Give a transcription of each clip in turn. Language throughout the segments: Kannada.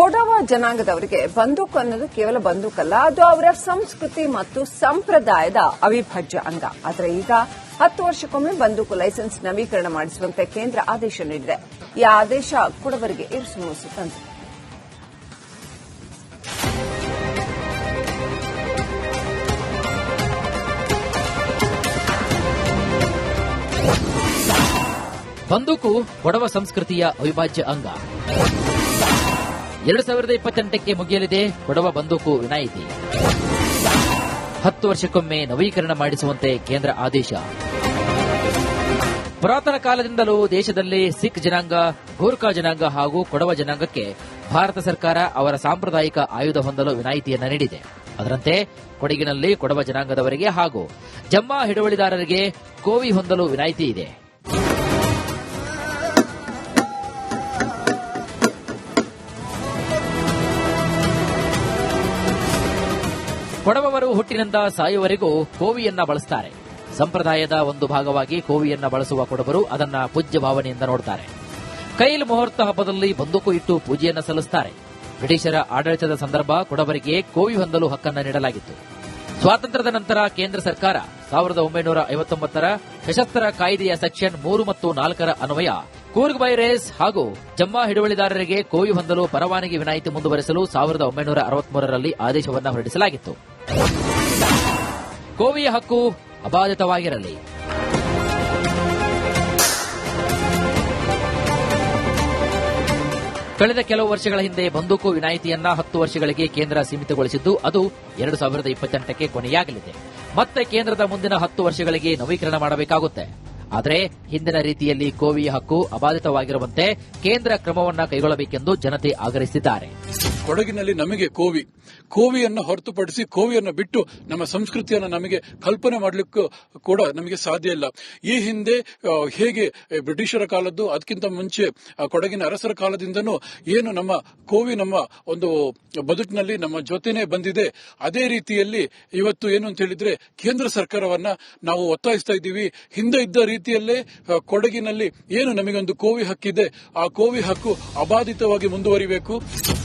ಕೊಡವ ಜನಾಂಗದವರಿಗೆ ಬಂದೂಕು ಅನ್ನೋದು ಕೇವಲ ಬಂದೂಕಲ್ಲ, ಅದು ಅವರ ಸಂಸ್ಕೃತಿ ಮತ್ತು ಸಂಪ್ರದಾಯದ ಅವಿಭಾಜ್ಯ ಅಂಗ. ಆದರೆ ಈಗ ಹತ್ತು ವರ್ಷಕ್ಕೊಮ್ಮೆ ಬಂದೂಕು ಲೈಸೆನ್ಸ್ ನವೀಕರಣ ಮಾಡಿಸುವಂತೆ ಕೇಂದ್ರ ಆದೇಶ ನೀಡಿದೆ. ಈ ಆದೇಶ ಕೊಡವರಿಗೆ ಇರಿಸುಮುಸು ತಂದಿದೆ ಬಂದೂಕು ಕೊಡವ ಸಂಸ್ಕೃತಿಯ ಅವಿಭಾಜ್ಯ ಅಂಗ. ಎರಡು ಸಾವಿರದ ಇಪ್ಪತ್ತೆಂಟಕ್ಕೆ ಮುಗಿಯಲಿದೆ. ಕೊಡವ ಬಂದೂಕು ವಿನಾಯಿತಿ. ಹತ್ತು ವರ್ಷಕ್ಕೊಮ್ಮೆ ನವೀಕರಣ ಮಾಡಿಸುವಂತೆ ಕೇಂದ್ರ ಆದೇಶ. ಪುರಾತನ ಕಾಲದಿಂದಲೂ ದೇಶದಲ್ಲಿ ಸಿಖ್ ಜನಾಂಗ, ಗೋರ್ಖಾ ಜನಾಂಗ ಹಾಗೂ ಕೊಡವ ಜನಾಂಗಕ್ಕೆ ಭಾರತ ಸರ್ಕಾರ ಅವರ ಸಾಂಪ್ರದಾಯಿಕ ಆಯುಧ ಹೊಂದಲು ವಿನಾಯಿತಿಯನ್ನು ನೀಡಿದೆ. ಅದರಂತೆ ಕೊಡಗಿನಲ್ಲಿ ಕೊಡವ ಜನಾಂಗದವರಿಗೆ ಹಾಗೂ ಜಮ್ಮಾ ಹಿಡುವಳಿದಾರರಿಗೆ ಕೋವಿ ಹೊಂದಲು ವಿನಾಯಿತಿ ಇದೆ. ಕೊಡವವರು ಹುಟ್ಟಿನಿಂದ ಸಾಯುವವರೆಗೂ ಕೋವಿಯನ್ನ ಬಳಸ್ತಾರೆ. ಸಂಪ್ರದಾಯದ ಒಂದು ಭಾಗವಾಗಿ ಕೋವಿಯನ್ನ ಬಳಸುವ ಕೊಡವರು ಅದನ್ನ ಪೂಜ್ಯ ಭಾವನೆಯಿಂದ ನೋಡುತ್ತಾರೆ ಕೈಲ್ ಮುಹೂರ್ತ ಹಬ್ಬದಲ್ಲಿ ಬಂದೂಕು ಇಟ್ಟು ಪೂಜೆಯನ್ನು ಸಲ್ಲಿಸುತ್ತಾರೆ ಬ್ರಿಟಿಷರ ಆಡಳಿತದ ಸಂದರ್ಭ ಕೊಡವರಿಗೆ ಕೋವಿ ಹೊಂದಲು ಹಕ್ಕನ್ನು ನೀಡಲಾಗಿತ್ತು. ಸ್ವಾತಂತ್ರ್ಯದ ನಂತರ ಕೇಂದ್ರ ಸರ್ಕಾರ ಸಾವಿರದ ಒಂಬೈನೂರ ಐವತ್ತೊಂಬತ್ತರ ಸಶಸ್ತ್ರ ಕಾಯ್ದೆಯ ಸೆಕ್ಷನ್ ಮೂರು ಮತ್ತು ನಾಲ್ಕರ ಅನ್ವಯ ಕೂರ್ಗ್ ಬೈರೇಸ್ ಹಾಗೂ ಜಮ್ಮಾ ಹಿಡುವಳಿದಾರರಿಗೆ ಕೋವಿ ಹೊಂದಲು ಪರವಾನಗಿ ವಿನಾಯಿತಿ ಮುಂದುವರೆಸಲು ಸಾವಿರದ ಒಂಬೈನೂರ ಅರವತ್ಮೂರರಲ್ಲಿ ಆದೇಶವನ್ನು ಹೊರಡಿಸಲಾಗಿತ್ತು. ಕೋವಿಯ ಹಕ್ಕು ಅಬಾಧಿತವಾಗಿರಲಿ. ಕಳೆದ ಕೆಲವು ವರ್ಷಗಳ ಹಿಂದೆ ಬಂದೂಕು ವಿನಾಯಿತಿಯನ್ನ ಹತ್ತು ವರ್ಷಗಳಿಗೆ ಕೇಂದ್ರ ಸೀಮಿತಗೊಳಿಸಿದ್ದು, ಅದು ಎರಡು ಸಾವಿರದ ಇಪ್ಪತ್ತೆಂಟಕ್ಕೆ ಕೊನೆಯಾಗಲಿದೆ. ಮತ್ತೆ ಕೇಂದ್ರದ ಮುಂದಿನ ಹತ್ತು ವರ್ಷಗಳಿಗೆ ನವೀಕರಣ ಮಾಡಬೇಕಾಗುತ್ತೆ. ಆದರೆ ಹಿಂದಿನ ರೀತಿಯಲ್ಲಿ ಕೋವಿಯ ಹಕ್ಕು ಅಬಾಧಿತವಾಗಿರುವಂತೆ ಕೇಂದ್ರ ಕ್ರಮವನ್ನ ಕೈಗೊಳ್ಳಬೇಕೆಂದು ಜನತೆ ಆಗ್ರಹಿಸಿದ್ದಾರೆ. ಕೊಡಗಿನಲ್ಲಿ ನಮಗೆ ಕೋವಿ ಕೋವಿಯನ್ನು ಹೊರತುಪಡಿಸಿ ಕೋವಿಯನ್ನು ಬಿಟ್ಟು ನಮ್ಮ ಸಂಸ್ಕೃತಿಯನ್ನು ನಮಗೆ ಕಲ್ಪನೆ ಮಾಡಲಿಕ್ಕೂ ಕೂಡ ನಮಗೆ ಸಾಧ್ಯ ಇಲ್ಲ. ಈ ಹಿಂದೆ ಹೇಗೆ ಬ್ರಿಟಿಷರ ಕಾಲದ್ದು, ಅದಕ್ಕಿಂತ ಮುಂಚೆ ಕೊಡಗಿನ ಅರಸರ ಕಾಲದಿಂದನೂ ಏನು ನಮ್ಮ ಕೋವಿ ನಮ್ಮ ಒಂದು ಬದುಕಿನಲ್ಲಿ ನಮ್ಮ ಜೊತೆನೇ ಬಂದಿದೆ. ಅದೇ ರೀತಿಯಲ್ಲಿ ಇವತ್ತು ಏನು ಅಂತ ಹೇಳಿದ್ರೆ ಕೇಂದ್ರ ಸರ್ಕಾರವನ್ನ ನಾವು ಒತ್ತಾಯಿಸ್ತಾ ಇದ್ದೀವಿ. ಹಿಂದೆ ಇದ್ದ ರೀತಿಯಲ್ಲೇ ಕೊಡಗಿನಲ್ಲಿ ಏನು ನಮಗೊಂದು ಕೋವಿ ಹಕ್ಕಿದೆ, ಆ ಕೋವಿ ಹಕ್ಕು ಅಬಾಧಿತವಾಗಿ ಮುಂದುವರಿಬೇಕು.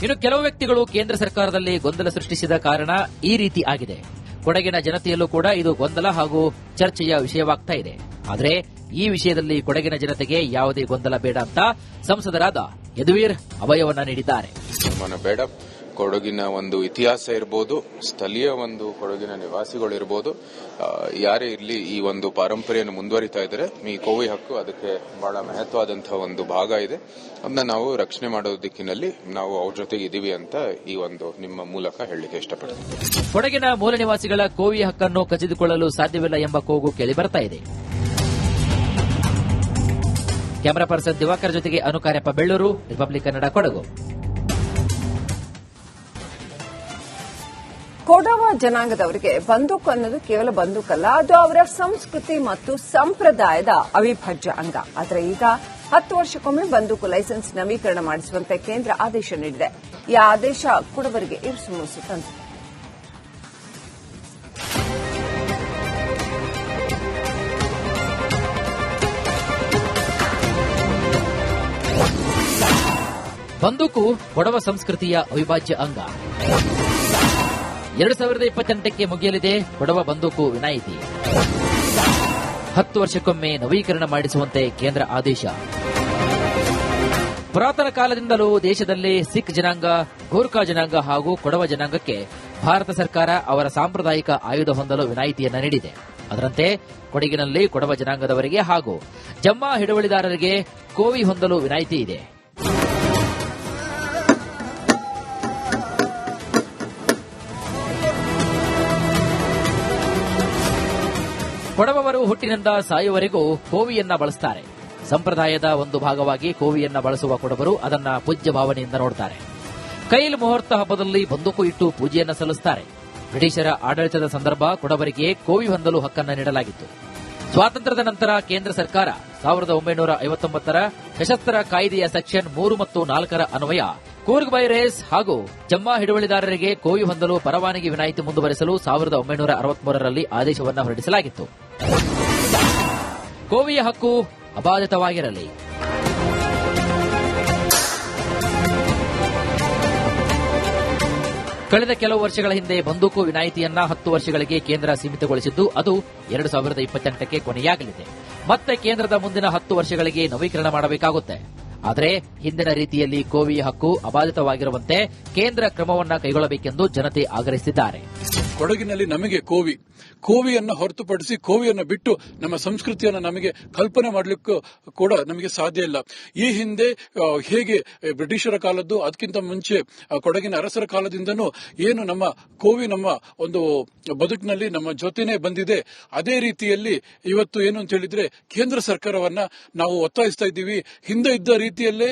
ಇನ್ನು ಕೆಲವು ವ್ಯಕ್ತಿಗಳು ಕೇಂದ್ರ ಸರ್ಕಾರದಲ್ಲಿ ಗೊಂದಲ ಸೃಷ್ಟಿಸಿದ ಕಾರಣ ಈ ರೀತಿ ಆಗಿದೆ. ಕೊಡಗಿನ ಜನತೆಯಲ್ಲೂ ಕೂಡ ಇದು ಗೊಂದಲ ಹಾಗೂ ಚರ್ಚೆಯ ವಿಷಯವಾಗ್ತಾ ಇದೆ. ಆದರೆ ಈ ವಿಷಯದಲ್ಲಿ ಕೊಡಗಿನ ಜನತೆಗೆ ಯಾವುದೇ ಗೊಂದಲ ಬೇಡ ಅಂತ ಸಂಸದರಾದ ಯದುವೀರ್ ಅಭಯವನ್ನ ನೀಡಿದ್ದಾರೆ. ಕೊಡಗಿನ ಒಂದು ಇತಿಹಾಸ ಇರ್ಬೋದು, ಸ್ಥಳೀಯ ಒಂದು ಕೊಡಗಿನ ನಿವಾಸಿಗಳು ಇರ್ಬೋದು ಯಾರೇ ಇರಲಿ ಈ ಒಂದು ಪಾರಂಪರೆಯನ್ನು ಮುಂದುವರಿತಾ ಇದ್ದಾರೆ ಈ ಕೋವಿ ಹಕ್ಕು ಅದಕ್ಕೆ ಬಹಳ ಮಹತ್ವವಾದಂತಹ ಒಂದು ಭಾಗ ಇದೆ. ಅದನ್ನ ನಾವು ರಕ್ಷಣೆ ಮಾಡೋ ದಿಕ್ಕಿನಲ್ಲಿ ನಾವು ಅವ್ರ ಜೊತೆಗೆ ಇದೀವಿ ಅಂತ ಈ ಒಂದು ನಿಮ್ಮ ಮೂಲಕ ಹೇಳಲಿಕ್ಕೆ ಇಷ್ಟಪಡ್ತೀನಿ. ಕೊಡಗಿನ ಮೂಲ ನಿವಾಸಿಗಳ ಕೋವಿ ಹಕ್ಕನ್ನು ಕಸಿದುಕೊಳ್ಳಲು ಸಾಧ್ಯವಿಲ್ಲ ಎಂಬ ಕೂಗು ಕೇಳಿ ಬರ್ತಾ ಇದೆ. ಕ್ಯಾಮರಾ ಪರ್ಸನ್ ದಿವಾಕರ್ ಜೊತೆಗೆ ಅನುಕಾರ್ಯಪ್ಪ ಬೆಳ್ಳೂರು, ರಿಪಬ್ಲಿಕ್ ಕನ್ನಡ ಕೊಡಗು. ಕೊಡವ ಜನಾಂಗದವರಿಗೆ ಬಂದೂಕು ಅನ್ನೋದು ಕೇವಲ ಬಂದೂಕಲ್ಲ, ಅದು ಅವರ ಸಂಸ್ಕೃತಿ ಮತ್ತು ಸಂಪ್ರದಾಯದ ಅವಿಭಾಜ್ಯ ಅಂಗ. ಆದರೆ ಈಗ ಹತ್ತು ವರ್ಷಕ್ಕೊಮ್ಮೆ ಬಂದೂಕು ಲೈಸೆನ್ಸ್ ನವೀಕರಣ ಮಾಡಿಸುವಂತೆ ಕೇಂದ್ರ ಆದೇಶ ನೀಡಿದೆ. ಈ ಆದೇಶ ಕೊಡವರಿಗೆ ಇರಿಸುಮುಸು ತಂದಿದೆ ಬಂದೂಕು ಕೊಡವ ಸಂಸ್ಕೃತಿಯ ಅವಿಭಾಜ್ಯ ಅಂಗ. ಎರಡು ಸಾವಿರದ ಇಪ್ಪತ್ತೆಂಟಕ್ಕೆ ಮುಗಿಯಲಿದೆ. ಕೊಡವ ಬಂದೂಕು ವಿನಾಯಿತಿ. ಹತ್ತು ವರ್ಷಕ್ಕೊಮ್ಮೆ ನವೀಕರಣ ಮಾಡಿಸುವಂತೆ ಕೇಂದ್ರ ಆದೇಶ. ಪುರಾತನ ಕಾಲದಿಂದಲೂ ದೇಶದಲ್ಲಿ ಸಿಖ್ ಜನಾಂಗ, ಗೋರ್ಖಾ ಜನಾಂಗ ಹಾಗೂ ಕೊಡವ ಜನಾಂಗಕ್ಕೆ ಭಾರತ ಸರ್ಕಾರ ಅವರ ಸಾಂಪ್ರದಾಯಿಕ ಆಯುಧ ಹೊಂದಲು ವಿನಾಯಿತಿಯನ್ನು ನೀಡಿದೆ. ಅದರಂತೆ ಕೊಡಗಿನಲ್ಲಿ ಕೊಡವ ಜನಾಂಗದವರಿಗೆ ಹಾಗೂ ಜಮ್ಮಾ ಹಿಡುವಳಿದಾರರಿಗೆ ಕೋವಿ ಹೊಂದಲು ವಿನಾಯಿತಿ ಇದೆ. ಕೊಡವವರು ಹುಟ್ಟಿನಿಂದ ಸಾಯುವವರೆಗೂ ಕೋವಿಯನ್ನ ಬಳಸ್ತಾರೆ. ಸಂಪ್ರದಾಯದ ಒಂದು ಭಾಗವಾಗಿ ಕೋವಿಯನ್ನ ಬಳಸುವ ಕೊಡವರು ಅದನ್ನ ಪೂಜ್ಯ ಭಾವನೆಯಿಂದ ನೋಡುತ್ತಾರೆ ಕೈಲ್ ಮುಹೂರ್ತ ಹಬ್ಬದಲ್ಲಿ ಬಂದೂಕು ಇಟ್ಟು ಪೂಜೆಯನ್ನು ಸಲ್ಲಿಸುತ್ತಾರೆ ಬ್ರಿಟಿಷರ ಆಡಳಿತದ ಸಂದರ್ಭ ಕೊಡವರಿಗೆ ಕೋವಿ ಹೊಂದಲು ಹಕ್ಕನ್ನು ನೀಡಲಾಗಿತ್ತು. ಸ್ವಾತಂತ್ರ್ಯದ ನಂತರ ಕೇಂದ್ರ ಸರ್ಕಾರ ಸಾವಿರದ ಒಂಬೈನೂರ ಐವತ್ತೊಂಬತ್ತರ ಸಶಸ್ತ್ರ ಕಾಯ್ದೆಯ ಸೆಕ್ಷನ್ ಮೂರು ಮತ್ತು ನಾಲ್ಕರ ಅನ್ವಯ ಕೂರ್ಗ್ ಬೈರೇಸ್ ಹಾಗೂ ಜಮ್ಮಾ ಹಿಡುವಳಿದಾರರಿಗೆ ಕೋವಿ ಹೊಂದಲು ಪರವಾನಗಿ ವಿನಾಯಿತಿ ಮುಂದುವರೆಸಲು ಸಾವಿರದ ಒಂಬೈನೂರ ಅರವತ್ಮೂರರಲ್ಲಿ ಆದೇಶವನ್ನು ಹೊರಡಿಸಲಾಗಿತ್ತು. ಕೋವಿಯ ಹಕ್ಕು ಅಬಾಧಿತವಾಗಿರಲಿ. ಕಳೆದ ಕೆಲವು ವರ್ಷಗಳ ಹಿಂದೆ ಬಂದೂಕು ವಿನಾಯಿತಿಯನ್ನ ಹತ್ತು ವರ್ಷಗಳಿಗೆ ಕೇಂದ್ರ ಸೀಮಿತಗೊಳಿಸಿದ್ದು, ಅದು ಎರಡು ಸಾವಿರದ ಇಪ್ಪತ್ತೆಂಟಕ್ಕೆ ಕೊನೆಯಾಗಲಿದೆ. ಮತ್ತೆ ಕೇಂದ್ರದ ಮುಂದಿನ ಹತ್ತು ವರ್ಷಗಳಿಗೆ ನವೀಕರಣ ಮಾಡಬೇಕಾಗುತ್ತೆ. ಆದರೆ ಹಿಂದಿನ ರೀತಿಯಲ್ಲಿ ಕೋವಿಯ ಹಕ್ಕು ಅಬಾಧಿತವಾಗಿರುವಂತೆ ಕೇಂದ್ರ ಕ್ರಮವನ್ನ ಕೈಗೊಳ್ಳಬೇಕೆಂದು ಜನತೆ ಆಗ್ರಹಿಸಿದ್ದಾರೆ. ಕೊಡಗಿನಲ್ಲಿ ನಮಗೆ ಕೋವಿ. ಕೋವಿಯನ್ನು ಹೊರತುಪಡಿಸಿ ಕೋವಿಯನ್ನು ಬಿಟ್ಟು ನಮ್ಮ ಸಂಸ್ಕೃತಿಯನ್ನ ನಮಗೆ ಕಲ್ಪನೆ ಮಾಡಲಿಕ್ಕೂ ಕೂಡ ನಮಗೆ ಸಾಧ್ಯ ಇಲ್ಲ. ಈ ಹಿಂದೆ ಹೇಗೆ ಬ್ರಿಟಿಷರ ಕಾಲದ್ದು, ಅದಕ್ಕಿಂತ ಮುಂಚೆ ಕೊಡಗಿನ ಅರಸರ ಕಾಲದಿಂದನೂ ಏನು ನಮ್ಮ ಕೋವಿ ನಮ್ಮ ಒಂದು ಬದುಕಿನಲ್ಲಿ ನಮ್ಮ ಜೊತೆನೆ ಬಂದಿದೆ. ಅದೇ ರೀತಿಯಲ್ಲಿ ಇವತ್ತು ಏನು ಅಂತ ಹೇಳಿದ್ರೆ ಕೇಂದ್ರ ಸರ್ಕಾರವನ್ನ ನಾವು ಒತ್ತಾಯಿಸ್ತಾ ಇದ್ದೀವಿ. ಹಿಂದೆ ಇದ್ದ ರೀತಿಯಲ್ಲೇ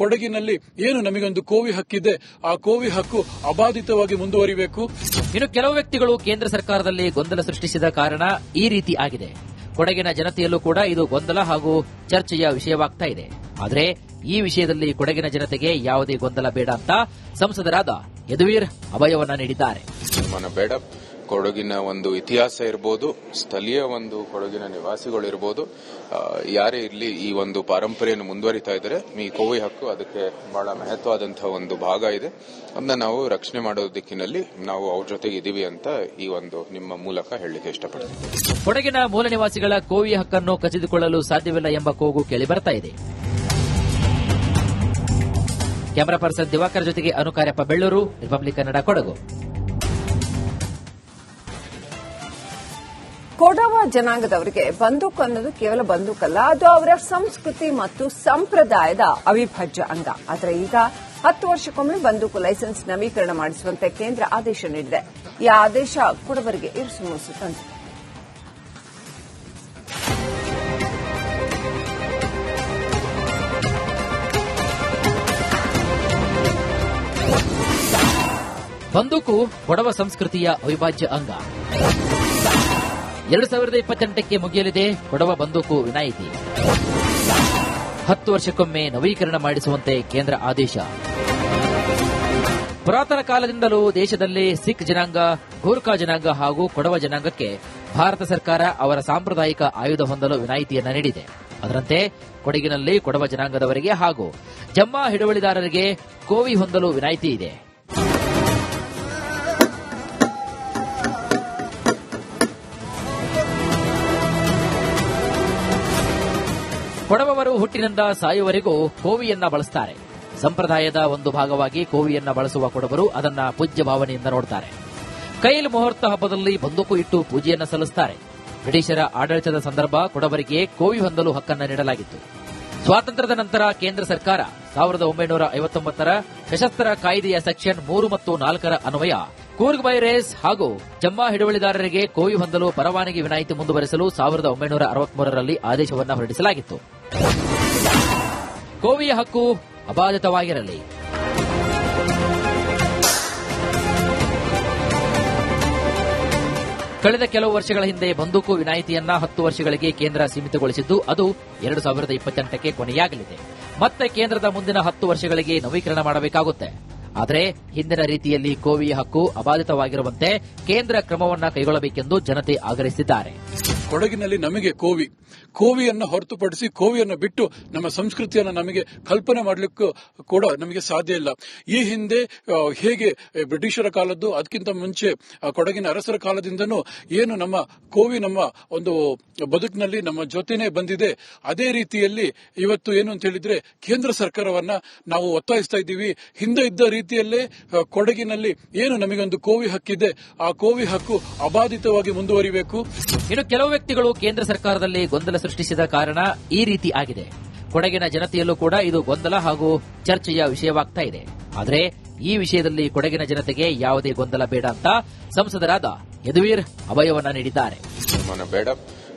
ಕೊಡಗಿನಲ್ಲಿ ಏನು ನಮಗೊಂದು ಕೋವಿ ಹಕ್ಕಿದೆ, ಆ ಕೋವಿ ಹಕ್ಕು ಅಬಾಧಿತವಾಗಿ ಮುಂದುವರಿಬೇಕು. ಇನ್ನು ಕೆಲವು ವ್ಯಕ್ತಿಗಳು ಕೇಂದ್ರ ಸರ್ಕಾರದಲ್ಲಿ ಗೊಂದಲ ಸೃಷ್ಟಿಸಿದ ಕಾರಣ ಈ ರೀತಿ ಆಗಿದೆ. ಕೊಡಗಿನ ಜನತೆಯಲ್ಲೂ ಕೂಡ ಇದು ಗೊಂದಲ ಹಾಗೂ ಚರ್ಚೆಯ ವಿಷಯವಾಗ್ತಾ ಇದೆ. ಆದರೆ ಈ ವಿಷಯದಲ್ಲಿ ಕೊಡಗಿನ ಜನತೆಗೆ ಯಾವುದೇ ಗೊಂದಲ ಬೇಡ ಅಂತ ಸಂಸದರಾದ ಯದುವೀರ್ ಅಭಯವನ್ನ ನೀಡಿದ್ದಾರೆ. ಕೊಡಗಿನ ಒಂದು ಇತಿಹಾಸ ಇರ್ಬೋದು, ಸ್ಥಳೀಯ ಒಂದು ಕೊಡಗಿನ ನಿವಾಸಿಗಳು ಇರ್ಬೋದು ಯಾರೇ ಇರಲಿ ಈ ಒಂದು ಪಾರಂಪರೆಯನ್ನು ಮುಂದುವರಿತಾ ಇದ್ದಾರೆ. ಈ ಕೋವಿ ಹಕ್ಕು ಅದಕ್ಕೆ ಬಹಳ ಮಹತ್ವವಾದಂತಹ ಒಂದು ಭಾಗ ಇದೆ. ಅದನ್ನ ನಾವು ರಕ್ಷಣೆ ಮಾಡೋ ದಿಕ್ಕಿನಲ್ಲಿ ನಾವು ಅವ್ರ ಜೊತೆಗೆ ಇದೀವಿ ಅಂತ ಈ ಒಂದು ನಿಮ್ಮ ಮೂಲಕ ಹೇಳಲಿಕ್ಕೆ ಇಷ್ಟಪಡ್ತೀನಿ. ಕೊಡಗಿನ ಮೂಲ ನಿವಾಸಿಗಳ ಕೋವಿ ಹಕ್ಕನ್ನು ಕಸಿದುಕೊಳ್ಳಲು ಸಾಧ್ಯವಿಲ್ಲ ಎಂಬ ಕೂಗು ಕೇಳಿಬರ್ತಾ ಇದೆ. ಕ್ಯಾಮರಾ ಪರ್ಸನ್ ದಿವಾಕರ್ ಜೊತೆಗೆ ಅನುಕಾರ್ಯಪ್ಪ ಬೆಳ್ಳೂರು, ರಿಪಬ್ಲಿಕ್ ಕನ್ನಡ ಕೊಡಗು. ಜನಾಂಗದವರಿಗೆ ಬಂದೂಕು ಅನ್ನೋದು ಕೇವಲ ಬಂದೂಕಲ್ಲ, ಅದು ಅವರ ಸಂಸ್ಕೃತಿ ಮತ್ತು ಸಂಪ್ರದಾಯದ ಅವಿಭಾಜ್ಯ ಅಂಗ. ಆದರೆ ಈಗ ಹತ್ತು ವರ್ಷಕ್ಕೊಮ್ಮೆ ಬಂದೂಕು ಲೈಸೆನ್ಸ್ ನವೀಕರಣ ಮಾಡಿಸುವಂತೆ ಕೇಂದ್ರ ಆದೇಶ ನೀಡಿದೆ. ಈ ಆದೇಶ ಕೊಡವರಿಗೆ ಇರಿಸು ಮುರುಸು ತಂದಿದೆ ಬಂದೂಕು ಕೊಡವ ಸಂಸ್ಕೃತಿಯ ಅವಿಭಾಜ್ಯ ಅಂಗ. ಎರಡು ಸಾವಿರದ ಇಪ್ಪತ್ತೆಂಟಕ್ಕೆ ಮುಗಿಯಲಿದೆ. ಕೊಡವ ಬಂದೂಕು ವಿನಾಯಿತಿ. ಹತ್ತು ವರ್ಷಕ್ಕೊಮ್ಮೆ ನವೀಕರಣ ಮಾಡಿಸುವಂತೆ ಕೇಂದ್ರ ಆದೇಶ. ಪುರಾತನ ಕಾಲದಿಂದಲೂ ದೇಶದಲ್ಲಿ ಸಿಖ್ ಜನಾಂಗ, ಗೋರ್ಖಾ ಜನಾಂಗ ಹಾಗೂ ಕೊಡವ ಜನಾಂಗಕ್ಕೆ ಭಾರತ ಸರ್ಕಾರ ಅವರ ಸಾಂಪ್ರದಾಯಿಕ ಆಯುಧ ಹೊಂದಲು ವಿನಾಯಿತಿಯನ್ನು ನೀಡಿದೆ. ಅದರಂತೆ ಕೊಡಗಿನಲ್ಲಿ ಕೊಡವ ಜನಾಂಗದವರಿಗೆ ಹಾಗೂ ಜಮ್ಮಾ ಹಿಡುವಳಿದಾರರಿಗೆ ಕೋವಿ ಹೊಂದಲು ವಿನಾಯಿತಿ ಇದೆ. ಹುಟ್ಟಿನಿಂದ ಸಾಯುವವರೆಗೂ ಕೋವಿಯನ್ನ ಬಳಸ್ತಾರೆ. ಸಂಪ್ರದಾಯದ ಒಂದು ಭಾಗವಾಗಿ ಕೋವಿಯನ್ನ ಬಳಸುವ ಕೊಡವರು ಅದನ್ನ ಪೂಜ್ಯ ಭಾವನೆಯಿಂದ ನೋಡ್ತಾರೆ. ಕೈಲ್ ಮುಹೂರ್ತ ಹಬ್ಬದಲ್ಲಿ ಬಂದೂಕು ಇಟ್ಟು ಪೂಜೆಯನ್ನ ಸಲ್ಲಿಸುತ್ತಾರೆ ಬ್ರಿಟಿಷರ ಆಡಳಿತದ ಸಂದರ್ಭ ಕೊಡವರಿಗೆ ಕೋವಿ ಹೊಂದಲು ಹಕ್ಕನ್ನು ನೀಡಲಾಗಿತ್ತು. ಸ್ವಾತಂತ್ರ್ಯದ ನಂತರ ಕೇಂದ್ರ ಸರ್ಕಾರ ಸಾವಿರದ ಒಂಬೈನೂರ ಐವತ್ತೊಂಬತ್ತರ ಸಶಸ್ತ್ರ ಕಾಯ್ದೆಯ ಸೆಕ್ಷನ್ ಮೂರು ಮತ್ತು ನಾಲ್ಕರ ಅನ್ವಯ ಕೂರ್ಗ್ ಬೈರೇಸ್ ಹಾಗೂ ಜಮ್ಮಾ ಹಿಡುವಳಿದಾರರಿಗೆ ಕೋವಿ ಹೊಂದಲು ಪರವಾನಗಿ ವಿನಾಯಿತಿ ಮುಂದುವರೆಸಲು ಸಾವಿರದ ಒಂಬೈನೂರ ಅರವತ್ಮೂರರಲ್ಲಿ ಆದೇಶವನ್ನು ಹೊರಡಿಸಲಾಗಿತ್ತು. ಕೋವಿಯ ಹಕ್ಕು ಅಬಾಧಿತವಾಗಿರಲಿ. ಕಳೆದ ಕೆಲವು ವರ್ಷಗಳ ಹಿಂದೆ ಬಂದೂಕು ವಿನಾಯಿತಿಯನ್ನ ಹತ್ತು ವರ್ಷಗಳಿಗೆ ಕೇಂದ್ರ ಸೀಮಿತಗೊಳಿಸಿದ್ದು, ಅದು ಎರಡು ಸಾವಿರದ ಇಪ್ಪತ್ತೆಂಟಕ್ಕೆ ಕೊನೆಯಾಗಲಿದೆ. ಮತ್ತೆ ಕೇಂದ್ರದ ಮುಂದಿನ ಹತ್ತು ವರ್ಷಗಳಿಗೆ ನವೀಕರಣ ಮಾಡಬೇಕಾಗುತ್ತೆ. ಆದರೆ ಹಿಂದಿನ ರೀತಿಯಲ್ಲಿ ಕೋವಿಯ ಹಕ್ಕು ಅಬಾಧಿತವಾಗಿರುವಂತೆ ಕೇಂದ್ರ ಕ್ರಮವನ್ನ ಕೈಗೊಳ್ಳಬೇಕೆಂದು ಜನತೆ ಆಗ್ರಹಿಸಿದ್ದಾರೆ. ಕೊಡಗಿನಲ್ಲಿ ನಮಗೆ ಕೋವಿ ಕೋವಿಯನ್ನ ಹೊರತುಪಡಿಸಿ ಕೋವಿಯನ್ನು ಬಿಟ್ಟು ನಮ್ಮ ಸಂಸ್ಕೃತಿಯನ್ನ ನಮಗೆ ಕಲ್ಪನೆ ಮಾಡಲಿಕ್ಕೂ ಕೂಡ ನಮಗೆ ಸಾಧ್ಯ ಇಲ್ಲ. ಈ ಹಿಂದೆ ಹೇಗೆ ಬ್ರಿಟಿಷರ ಕಾಲದ್ದು, ಅದಕ್ಕಿಂತ ಮುಂಚೆ ಕೊಡಗಿನ ಅರಸರ ಕಾಲದಿಂದನೂ ಏನು ನಮ್ಮ ಕೋವಿ ನಮ್ಮ ಒಂದು ಬದುಕಿನಲ್ಲಿ ನಮ್ಮ ಜೊತೆನೇ ಬಂದಿದೆ. ಅದೇ ರೀತಿಯಲ್ಲಿ ಇವತ್ತು ಏನು ಅಂತ ಹೇಳಿದ್ರೆ ಕೇಂದ್ರ ಸರ್ಕಾರವನ್ನ ನಾವು ಒತ್ತಾಯಿಸ್ತಾ ಇದ್ದೀವಿ. ಹಿಂದೆ ಇದ್ದ ರೀತಿಯಲ್ಲೇ ಕೊಡಗಿನಲ್ಲಿ ಏನು ನಮಗೊಂದು ಕೋವಿ ಹಕ್ಕಿದೆ, ಆ ಕೋವಿ ಹಕ್ಕು ಅಬಾಧಿತವಾಗಿ ಮುಂದುವರಿಬೇಕು. ಇನ್ನು ಕೆಲವು ವ್ಯಕ್ತಿಗಳು ಕೇಂದ್ರ ಸರ್ಕಾರದಲ್ಲಿ ಗೊಂದಲ ಸೃಷ್ಟಿಸಿದ ಕಾರಣ ಈ ರೀತಿ ಆಗಿದೆ. ಕೊಡಗಿನ ಜನತೆಯಲ್ಲೂ ಕೂಡ ಇದು ಗೊಂದಲ ಹಾಗೂ ಚರ್ಚೆಯ ವಿಷಯವಾಗ್ತಾ ಇದೆ. ಆದರೆ ಈ ವಿಷಯದಲ್ಲಿ ಕೊಡಗಿನ ಜನತೆಗೆ ಯಾವುದೇ ಗೊಂದಲ ಬೇಡ ಅಂತ ಸಂಸದರಾದ ಯದುವೀರ್ ಅಭಯವನ್ನ ನೀಡಿದ್ದಾರೆ.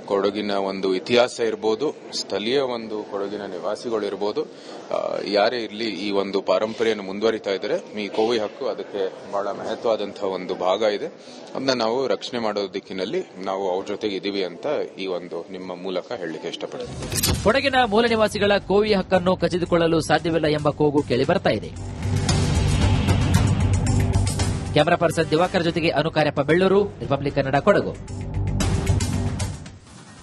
ಕೊಡಗಿನ ಒಂದು ಇತಿಹಾಸ ಇರ್ಬೋದು, ಸ್ಥಳೀಯ ಒಂದು ಕೊಡಗಿನ ನಿವಾಸಿಗಳು ಇರ್ಬೋದು ಯಾರೇ ಇರಲಿ ಈ ಒಂದು ಪಾರಂಪರೆಯನ್ನು ಮುಂದುವರಿತಾ ಇದ್ದಾರೆ. ಈ ಕೋವಿ ಹಕ್ಕು ಅದಕ್ಕೆ ಬಹಳ ಮಹತ್ವವಾದಂತಹ ಒಂದು ಭಾಗ ಇದೆ. ಅದನ್ನ ನಾವು ರಕ್ಷಣೆ ಮಾಡೋ ದಿಕ್ಕಿನಲ್ಲಿ ನಾವು ಅವ್ರ ಜೊತೆಗೆ ಇದೀವಿ ಅಂತ ಈ ಒಂದು ನಿಮ್ಮ ಮೂಲಕ ಹೇಳಲಿಕ್ಕೆ ಇಷ್ಟಪಡ್ತೀನಿ. ಕೊಡಗಿನ ಮೂಲ ನಿವಾಸಿಗಳ ಕೋವಿ ಹಕ್ಕನ್ನು ಕಸಿದುಕೊಳ್ಳಲು ಸಾಧ್ಯವಿಲ್ಲ ಎಂಬ ಕೂಗು ಕೇಳಿ ಬರ್ತಾ ಇದೆ. ಕ್ಯಾಮರಾ ಪರ್ಸನ್ ದಿವಾಕರ್ ಜೊತೆಗೆ ಅನುಕಾರ್ಯಪ್ಪ ಬೆಳ್ಳೂರು, ರಿಪಬ್ಲಿಕ್ ಕನ್ನಡ ಕೊಡಗು.